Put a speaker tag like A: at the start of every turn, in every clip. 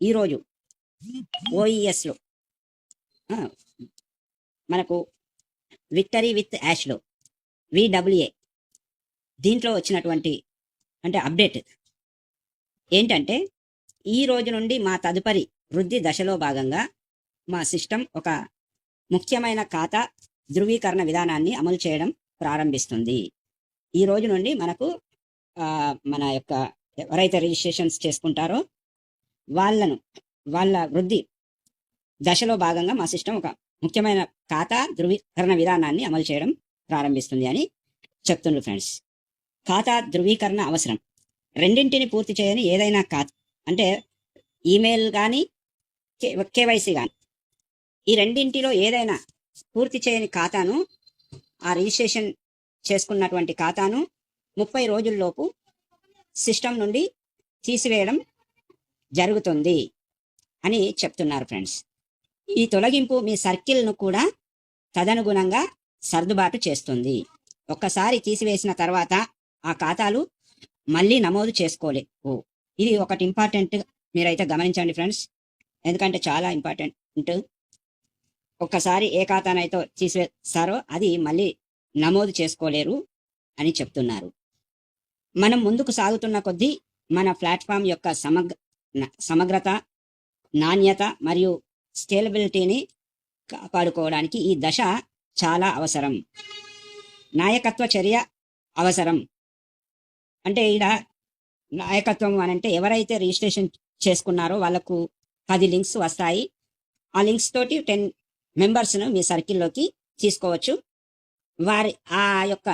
A: ఈరోజు ఓఈఎస్లో మనకు victory with యాష్లో విడబ్ల్యూఏ దీంట్లో వచ్చినటువంటి అంటే అప్డేట్ ఏంటంటే ఈ రోజు నుండి మా తదుపరి వృద్ధి దశలో భాగంగా మా సిస్టమ్ ఒక ముఖ్యమైన ఖాతా ధృవీకరణ విధానాన్ని అమలు చేయడం ప్రారంభిస్తుంది. ఈ రోజు నుండి మనకు మన యొక్క ఎవరైతే రిజిస్ట్రేషన్స్ చేసుకుంటారో వాళ్ళను వాళ్ళ వృద్ధి దశలో భాగంగా మా సిస్టమ్ ఒక ముఖ్యమైన ఖాతా ధృవీకరణ విధానాన్ని అమలు చేయడం ప్రారంభిస్తుంది అని చెప్తుండ్రు ఫ్రెండ్స్ ఖాతా ధృవీకరణ అవసరం. రెండింటిని పూర్తి చేయని ఏదైనా ఖాతా అంటే ఈమెయిల్ కానీ కేవైసీ కానీ ఈ రెండింటిలో ఏదైనా పూర్తి చేయని ఖాతాను ఆ రిజిస్ట్రేషన్ చేసుకున్నటువంటి ఖాతాను ముప్పై రోజుల్లోపు సిస్టమ్ నుండి తీసివేయడం జరుగుతుంది అని చెప్తున్నారు ఫ్రెండ్స్. ఈ తొలగింపు మీ సర్కిల్ను కూడా తదనుగుణంగా సర్దుబాటు చేస్తుంది. ఒక్కసారి తీసివేసిన తర్వాత ఆ ఖాతాలు మళ్ళీ నమోదు చేసుకోలేవు. ఇది ఒకటి ఇంపార్టెంట్ మీరైతే గమనించండి ఫ్రెండ్స్. ఎందుకంటే చాలా ఇంపార్టెంట్. ఒక్కసారి ఏ ఖాతానైతే తీసివేస్తారో అది మళ్ళీ నమోదు చేసుకోలేరు అని చెప్తున్నారు. మనం ముందుకు సాగుతున్న కొద్దీ మన ప్లాట్ఫామ్ యొక్క సమగ్ర సమగ్రత నాణ్యత మరియు స్కేలబిలిటీని కాపాడుకోవడానికి ఈ దశ చాలా అవసరం. నాయకత్వ చర్య అవసరం. అంటే ఇక్కడ నాయకత్వం అని అంటే ఎవరైతే రిజిస్ట్రేషన్ చేసుకున్నారో వాళ్ళకు పది లింక్స్ వస్తాయి. ఆ లింక్స్ తోటి టెన్ మెంబర్స్ను మీ సర్కిల్లోకి తీసుకోవచ్చు. వారి ఆ యొక్క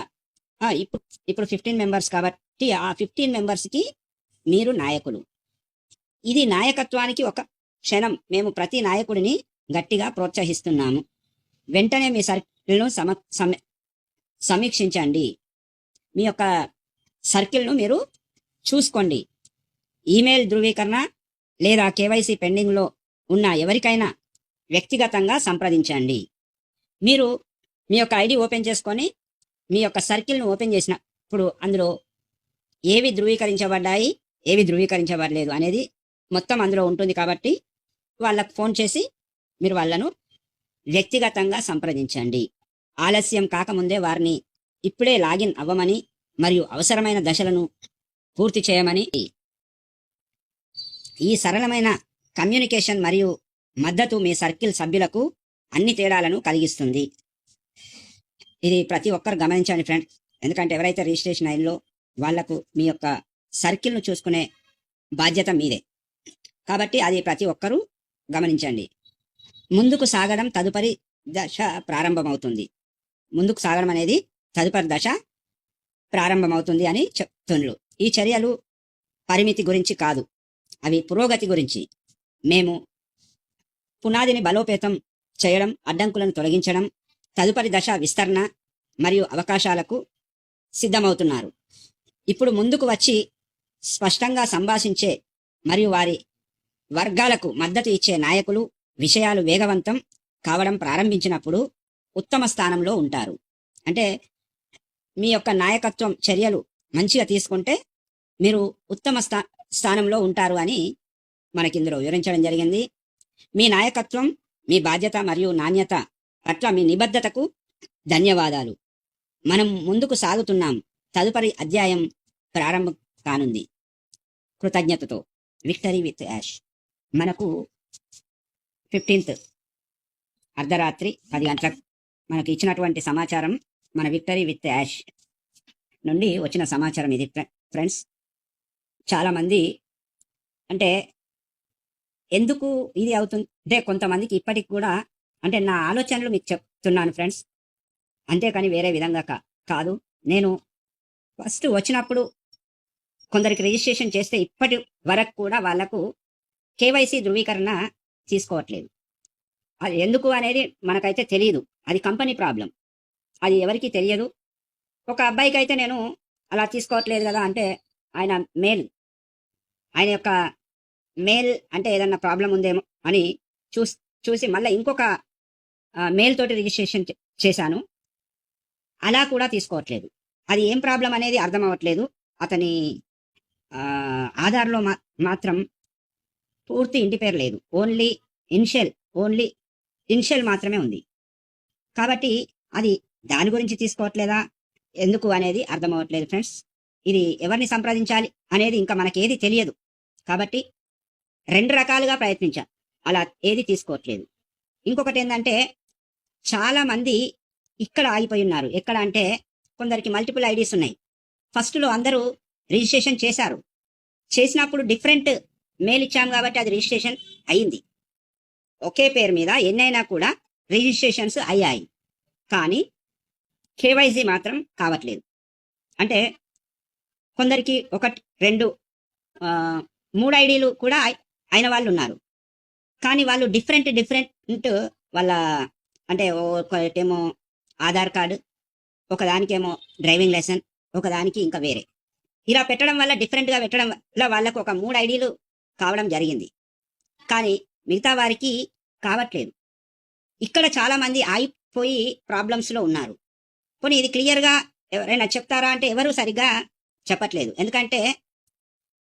A: ఇప్పుడు ఇప్పుడు ఫిఫ్టీన్ మెంబర్స్ కాబట్టి ఆ ఫిఫ్టీన్ మెంబర్స్కి మీరు నాయకులు. ఇది నాయకత్వానికి ఒక క్షణం. మేము ప్రతి నాయకుడిని గట్టిగా ప్రోత్సహిస్తున్నాము. వెంటనే మీ సర్కిల్ను సమ సమీక్షించండి. మీ యొక్క సర్కిల్ను మీరు చూసుకోండి. ఈమెయిల్ ధృవీకరణ లేదా కేవైసీ పెండింగ్లో ఉన్న ఎవరికైనా వ్యక్తిగతంగా సంప్రదించండి. మీరు మీ యొక్క ఐడి ఓపెన్ చేసుకొని మీ యొక్క సర్కిల్ను ఓపెన్ చేసినప్పుడు అందులో ఏవి ధృవీకరించబడ్డాయి ఏవి ధృవీకరించబడలేదు అనేది మొత్తం అందులో ఉంటుంది కాబట్టి వాళ్ళకు ఫోన్ చేసి మీరు వాళ్ళను వ్యక్తిగతంగా సంప్రదించండి. ఆలస్యం కాకముందే వారిని ఇప్పుడే లాగిన్ అవ్వమని మరియు అవసరమైన దశలను పూర్తి చేయమని ఈ సరళమైన కమ్యూనికేషన్ మరియు మద్దతు మీ సర్కిల్ సభ్యులకు అన్ని తేడాలను కలిగిస్తుంది. ఇది ప్రతి ఒక్కరు గమనించండి ఫ్రెండ్. ఎందుకంటే ఎవరైతే రిజిస్ట్రేషన్ అయిందో వాళ్ళకు మీ యొక్క సర్కిల్ను చూసుకునే బాధ్యత మీదే. కాబట్టి అది ప్రతి ఒక్కరూ గమనించండి. ముందుకు సాగడం తదుపరి దశ ప్రారంభమవుతుంది. ముందుకు సాగడం అనేది తదుపరి దశ ప్రారంభమవుతుంది అని చెప్తుండ్రు. ఈ చర్యలు పరిమితి గురించి కాదు. అవి పురోగతి గురించి. మేము పునాదిని బలోపేతం చేయడం అడ్డంకులను తొలగించడం తదుపరి దశ విస్తరణ మరియు అవకాశాలకు సిద్ధమవుతున్నారు. ఇప్పుడు ముందుకు వచ్చి స్పష్టంగా సంభాషించే మరియు వారి వర్గాలకు మద్దతు ఇచ్చే నాయకులు విషయాలు వేగవంతం కావడం ప్రారంభించినప్పుడు ఉత్తమ స్థానంలో ఉంటారు. అంటే మీ యొక్క నాయకత్వం చర్యలు మంచిగా తీసుకుంటే మీరు ఉత్తమ స్థా స్థానంలో ఉంటారు అని మనకి ఇందులో వివరించడం జరిగింది. మీ నాయకత్వం మీ బాధ్యత మరియు నాణ్యత పట్ల మీ నిబద్ధతకు ధన్యవాదాలు. మనం ముందుకు సాగుతున్నాం. తదుపరి అధ్యాయం ప్రారంభం కానుంది. కృతజ్ఞతతో. Victory with Yash. మనకు ఫిఫ్టీన్త్ అర్ధరాత్రి పది గంటలకు మనకు ఇచ్చినటువంటి సమాచారం మన విక్టరీ విత్ యాష్ నుండి వచ్చిన సమాచారం ఇది ఫ్రెండ్స్. చాలామంది అంటే ఎందుకు ఇది అవుతుంది? అంటే కొంతమందికి ఇప్పటికి కూడా అంటే నా ఆలోచనలు మీకు చెప్తున్నాను ఫ్రెండ్స్. అంతేకాని వేరే విధంగా కా కాదు. నేను ఫస్ట్ వచ్చినప్పుడు కొందరికి రిజిస్ట్రేషన్ చేస్తే ఇప్పటి వరకు కూడా వాళ్ళకు కేవైసీ ధృవీకరణ తీసుకోవట్లేదు. అది ఎందుకు అనేది మనకైతే తెలియదు అది కంపెనీ ప్రాబ్లం. అది ఎవరికీ తెలియదు. ఒక అబ్బాయికి అయితే నేను అలా తీసుకోవట్లేదు కదా అంటే ఆయన మేల్. ఆయన యొక్క మేల్ అంటే ఏదన్నా ప్రాబ్లం ఉందేమో అని చూసి చూసి మళ్ళీ ఇంకొక మేల్ తోటి రిజిస్ట్రేషన్ చేశాను. అలా కూడా తీసుకోవట్లేదు. అది ఏం ప్రాబ్లం అనేది అర్థం అవ్వట్లేదు. అతని ఆధార్లో మా మాత్రం పూర్తి ఇంటి పేరు లేదు. ఓన్లీ ఇన్షియల్ ఓన్లీ ఇన్షియల్ మాత్రమే ఉంది. కాబట్టి అది దాని గురించి తీసుకోవట్లేదా? ఎందుకు అనేది అర్థం ఫ్రెండ్స్. ఇది ఎవరిని సంప్రదించాలి అనేది ఇంకా మనకేది తెలియదు. కాబట్టి రెండు రకాలుగా ప్రయత్నించా అలా ఏది తీసుకోవట్లేదు. ఇంకొకటి ఏంటంటే చాలామంది ఇక్కడ ఆగిపోయి ఉన్నారు. ఎక్కడ అంటే కొందరికి మల్టిపుల్ ఐడీస్ ఉన్నాయి. ఫస్ట్లో అందరూ రిజిస్ట్రేషన్ చేశారు. చేసినప్పుడు డిఫరెంట్ మెయిల్ ఇచ్చాం కాబట్టి అది రిజిస్ట్రేషన్ అయింది. ఒకే పేరు మీద ఎన్నైనా కూడా రిజిస్ట్రేషన్స్ అయ్యాయి. కానీ కేవైసీ మాత్రం కావట్లేదు. అంటే కొందరికి ఒక రెండు మూడు ఐడీలు కూడా అయిన వాళ్ళు ఉన్నారు. కానీ వాళ్ళు డిఫరెంట్ డిఫరెంట్ వాళ్ళ అంటే ఒకటేమో ఆధార్ కార్డు ఒకదానికేమో డ్రైవింగ్ లైసెన్స్ ఒకదానికి ఇంకా వేరే. ఇలా పెట్టడం వల్ల డిఫరెంట్గా పెట్టడం వల్ల వాళ్ళకు ఒక మూడు ఐడీలు కావడం జరిగింది. కానీ మిగతా వారికి కావట్లేదు. ఇక్కడ చాలా మంది ఆగిపోయి ప్రాబ్లమ్స్లో ఉన్నారు. పోనీ ఇది క్లియర్గా ఎవరైనా చెప్తారా అంటే ఎవరు సరిగ్గా చెప్పట్లేదు. ఎందుకంటే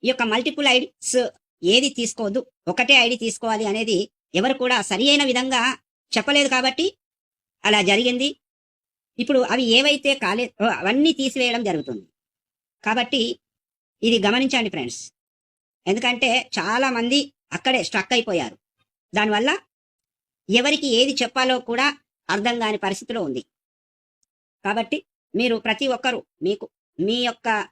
A: ఈ యొక్క మల్టిపుల్ ఐడిస్ ఏది తీసుకోవద్దు ఒకటే ఐడి తీసుకోవాలి అనేది ఎవరు కూడా సరి అయిన విధంగా చెప్పలేదు కాబట్టి అలా జరిగింది. ఇప్పుడు అవి ఏవైతే కాలే అవన్నీ తీసివేయడం జరుగుతుంది. కాబట్టి ఇది గమనించండి ఫ్రెండ్స్. ఎందుకంటే చాలా మంది అక్కడే స్ట్రక్ అయిపోయారు. దానివల్ల ఎవరికి ఏది చెప్పాలో కూడా అర్థం కాని పరిస్థితిలో ఉంది. కాబట్టి మీరు ప్రతి ఒక్కరూ మీకు మీ యొక్క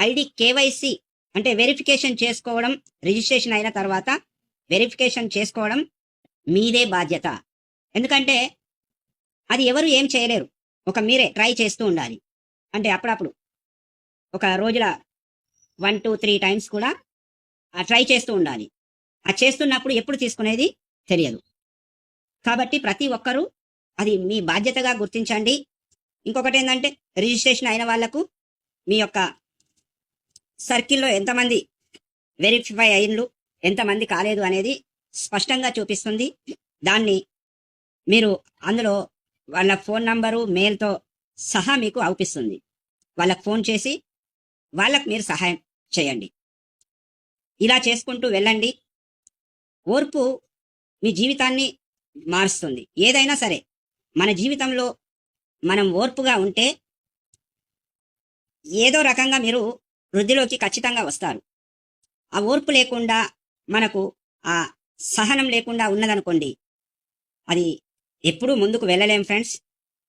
A: ఐడి కేవైసీ అంటే వెరిఫికేషన్ చేసుకోవడం రిజిస్ట్రేషన్ అయిన తర్వాత వెరిఫికేషన్ చేసుకోవడం మీదే బాధ్యత. ఎందుకంటే అది ఎవరు ఏం చేయలేరు. ఒక మీరే ట్రై చేస్తూ ఉండాలి. అంటే అప్పుడప్పుడు ఒక రోజుల వన్ టూ త్రీ టైమ్స్ కూడా ట్రై చేస్తూ ఉండాలి. ఆ చేస్తున్నప్పుడు ఎప్పుడు తీసుకునేది తెలియదు. కాబట్టి ప్రతి ఒక్కరూ అది మీ బాధ్యతగా గుర్తించండి. ఇంకొకటి ఏంటంటే రిజిస్ట్రేషన్ అయిన వాళ్ళకు మీ యొక్క సర్కిల్లో ఎంతమంది వెరిఫై అయిన్లు ఎంతమంది కాలేదు అనేది స్పష్టంగా చూపిస్తుంది. దాన్ని మీరు అందులో వాళ్ళ ఫోన్ నంబరు మెయిల్తో సహా మీకు అవుపిస్తుంది వాళ్ళకు ఫోన్ చేసి వాళ్ళకు మీరు సహాయం చేయండి. ఇలా చేసుకుంటూ వెళ్ళండి. ఓర్పు మీ జీవితాన్ని మారుస్తుంది. ఏదైనా సరే మన జీవితంలో మనం ఓర్పుగా ఉంటే ఏదో రకంగా మీరు వృద్ధిలోకి ఖచ్చితంగా వస్తారు. ఆ ఓర్పు లేకుండా మనకు ఆ సహనం లేకుండా ఉన్నదనుకోండి అది ఎప్పుడూ ముందుకు వెళ్ళలేం ఫ్రెండ్స్.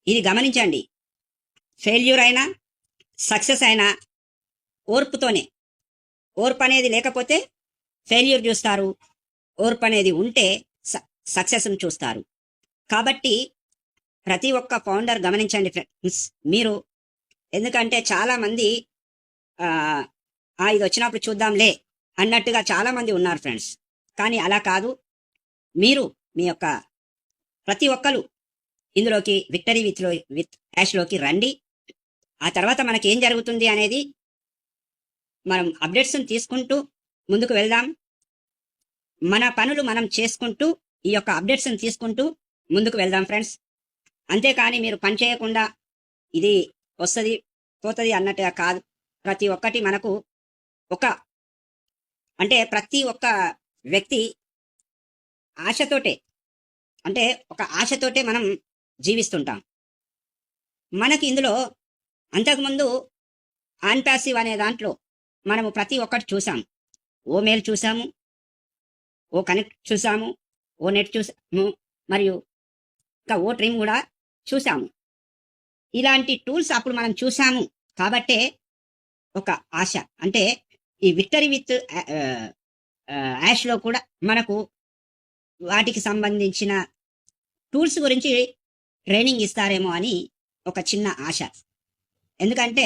A: ఇది గమనించండి. ఫెయిల్యూర్ అయినా సక్సెస్ అయినా ఓర్పుతోనే ఓర్పు అనేది లేకపోతే ఫెయిల్యూర్ చూస్తారు. ఓర్పు అనేది ఉంటే సక్సెస్ను చూస్తారు. కాబట్టి ప్రతి ఒక్క ఫౌండర్ గమనించండి ఫ్రెండ్స్ మీరు ఎందుకంటే చాలామంది ఆ ఇది వచ్చినప్పుడు చూద్దాంలే అన్నట్టుగా చాలామంది ఉన్నారు ఫ్రెండ్స్. కానీ అలా కాదు. మీరు మీ యొక్క ప్రతి ఒక్కరు ఇందులోకి విక్టరీ విత్లో విత్ యాష్లోకి రండి. ఆ తర్వాత మనకి ఏం జరుగుతుంది అనేది మనం అప్డేట్స్ని తీసుకుంటూ ముందుకు వెళ్దాం. మన పనులు మనం చేసుకుంటూ ఈ యొక్క అప్డేట్స్ని తీసుకుంటూ ముందుకు వెళ్దాం ఫ్రెండ్స్ అంతేకాని మీరు పని చేయకుండా ఇది వస్తుంది పోతుంది అన్నట్టుగా కాదు. ప్రతి ఒక్కటి మనకు ఒక అంటే ప్రతి ఒక్క వ్యక్తి ఆశతోటే అంటే ఒక ఆశతోటే మనం జీవిస్తుంటాం. మనకి ఇందులో అంతకుముందు ఆన్ ప్యాసివ్ అనే దాంట్లో మనము ప్రతి ఒక్కటి చూసాం ఓ మెయిల్ చూసాము. ఓ కనెక్ట్ చూసాము. ఓ నెట్ చూసాము. మరియు ఇంకా ఓ ట్రిమ్ కూడా చూసాము. ఇలాంటి టూల్స్ అప్పుడు మనం చూసాము కాబట్టే ఒక ఆశ. అంటే ఈ విక్టరీ విత్ యాష్లో కూడా మనకు వాటికి సంబంధించిన టూల్స్ గురించి ట్రైనింగ్ ఇస్తారేమో అని ఒక చిన్న ఆశ. ఎందుకంటే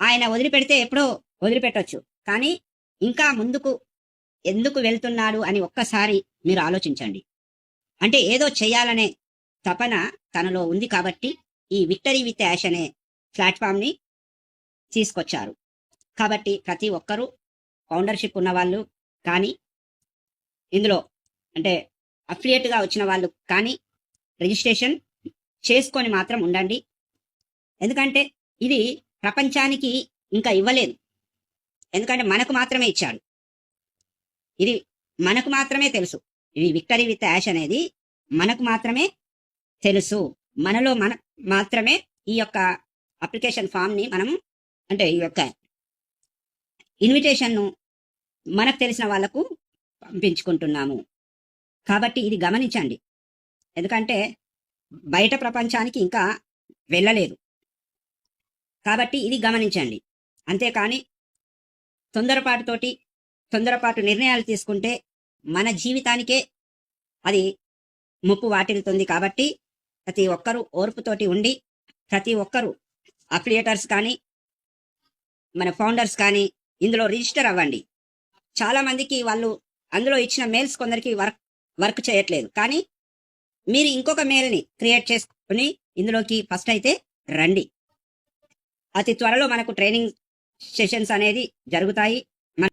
A: ఆయన వదిలిపెడితే ఎప్పుడో వదిలిపెట్టొచ్చు. కానీ ఇంకా ముందుకు ఎందుకు వెళ్తున్నాడు అని ఒక్కసారి మీరు ఆలోచించండి. అంటే ఏదో చేయాలనే తపన తనలో ఉంది కాబట్టి ఈ విక్టరీ విత్ యాష్ అనే ప్లాట్ఫామ్ని తీసుకొచ్చారు. కాబట్టి ప్రతి ఒక్కరూ ఫౌండర్షిప్ ఉన్న వాళ్ళు కానీ ఇందులో అంటే అఫిలియేట్గా వచ్చిన వాళ్ళు కానీ రిజిస్ట్రేషన్ చేసుకొని మాత్రం ఉండండి. ఎందుకంటే ఇది ప్రపంచానికి ఇంకా ఇవ్వలేదు. ఎందుకంటే మనకు మాత్రమే ఇచ్చాడు. ఇది మనకు మాత్రమే తెలుసు. ఇది విక్టరీ విత్ యాష్ అనేది మనకు మాత్రమే తెలుసు. మనలో మన మాత్రమే ఈ యొక్క అప్లికేషన్ ఫామ్ని మనం అంటే ఈ యొక్క ఇన్విటేషన్ను మనకు తెలిసిన వాళ్ళకు పంపించుకుంటున్నాము. కాబట్టి ఇది గమనించండి. ఎందుకంటే బయట ప్రపంచానికి ఇంకా వెళ్ళలేదు. కాబట్టి ఇది గమనించండి. అంతేకాని తొందరపాటుతోటి తొందరపాటు నిర్ణయాలు తీసుకుంటే మన జీవితానికే అది ముప్పు వాటిల్లుతుంది కాబట్టి ప్రతి ఒక్కరూ ఓర్పుతోటి ఉండి ప్రతి ఒక్కరూ అఫిలియేటర్స్ కానీ మన ఫౌండర్స్ కానీ ఇందులో రిజిస్టర్ అవ్వండి. చాలా మందికి వాళ్ళు అందులో ఇచ్చిన మెయిల్స్ కొందరికి వర్క్ వర్క్ చేయట్లేదు. కానీ మీరు ఇంకొక మెయిల్ని క్రియేట్ చేసుకుని ఇందులోకి ఫస్ట్ అయితే రండి. అతి త్వరలో మనకు ట్రైనింగ్ సెషన్స్ అనేది జరుగుతాయి.